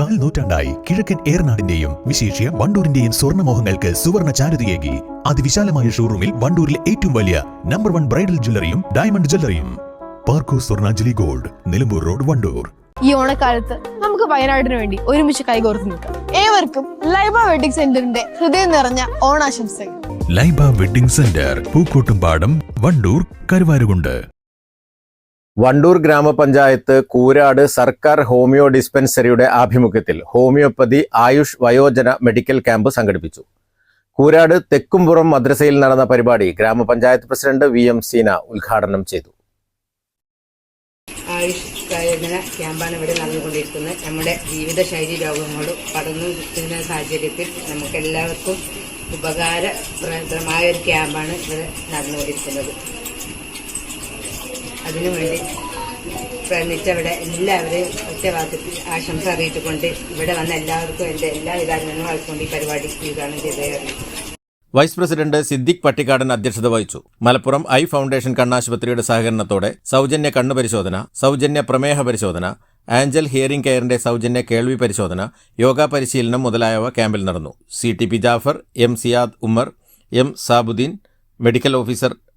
കാൽ നൂറ്റാണ്ടായി കിഴക്കൻ ഏറനാടിന്റെയും വിശേഷ്യ വണ്ടൂരിന്റെയും സ്വർണമോഹങ്ങൾക്ക് സുവർണ ചാരുതയേകി. അതിവിശാലമായ ഷോറൂമിൽ വണ്ടൂരിലെ ഏറ്റവും വലിയ നമ്പർ വൺ ബ്രൈഡൽ ജ്വല്ലറിയും ഡയമണ്ട് ജ്വല്ലറിയും പാർക്കോ സ്വർണാഞ്ജലി ഗോൾഡ് നിലമ്പൂർ റോഡ് വണ്ടൂർ. ഈ ഓണക്കാലത്ത് നമുക്ക് വയനാടിന് വേണ്ടി ഒരുമിച്ച് കൈകോർത്ത് നിൽക്കാം. ഏവർക്കും ലൈബ വെഡിങ് സെന്ററിന്റെ ഹൃദയം നിറഞ്ഞ ഓണാശംസകൾ. Laiba wedding centre Pookkottumpadam Wandoor Karuvarakundu. Wandoor ഗ്രാമപഞ്ചായത്ത് കൂരാട് സർക്കാർ ഹോമിയോ ഡിസ്പെൻസറിയുടെ ആഭിമുഖ്യത്തിൽ ഹോമിയോപ്പതി ആയുഷ് വയോജന മെഡിക്കൽ ക്യാമ്പ് സംഘടിപ്പിച്ചു. കൂരാട് തെക്കുംപുറം മദ്രസയിൽ നടന്ന പരിപാടി ഗ്രാമപഞ്ചായത്ത് പ്രസിഡന്റ് വി എം സീന ഉദ്ഘാടനം ചെയ്തു. ആയുഷ് വയോജന ക്യാമ്പാണ് ഇവിടെ നടന്നുകൊണ്ടിരിക്കുന്നത്. നമ്മുടെ ജീവിതശൈലി രോഗങ്ങളും പടർന്നു കിട്ടുന്ന സാഹചര്യത്തിൽ നമുക്കെല്ലാവർക്കും ഉപകാരപ്രദമായ ഒരു ക്യാമ്പാണ് ഇവിടെ നടന്നുകൊണ്ടിരിക്കുന്നത്. അതിനുവേണ്ടി പ്രയത്നിച്ചവിടെ എല്ലാവരെയും ഒറ്റവാക്കത്തിൽ ആശംസ അറിയിച്ചുകൊണ്ട് ഇവിടെ വന്ന എല്ലാവർക്കും എന്റെ എല്ലാ ആയിക്കൊണ്ട് ഈ പരിപാടി ഉദ്ഘാടനം ചെയ്തതാണ് വൈസ് പ്രസിഡന്റ് സിദ്ദിഖ് പട്ടിക്കാടൻ അധ്യക്ഷത വഹിച്ചു. മലപ്പുറം ഐ ഫൗണ്ടേഷൻ കണ്ണാശുപത്രിയുടെ സഹകരണത്തോടെ സൗജന്യ കണ്ണു പരിശോധന സൗജന്യ പ്രമേഹ പരിശോധന ആഞ്ചൽ ഹിയറിംഗ് കെയറിന്റെ സൗജന്യ കേൾവി പരിശോധന യോഗ പരിശീലനം മുതലായവ ക്യാമ്പിൽ നടന്നു. C T P Jafar M Siyad Ummer M Sabuddin medical officer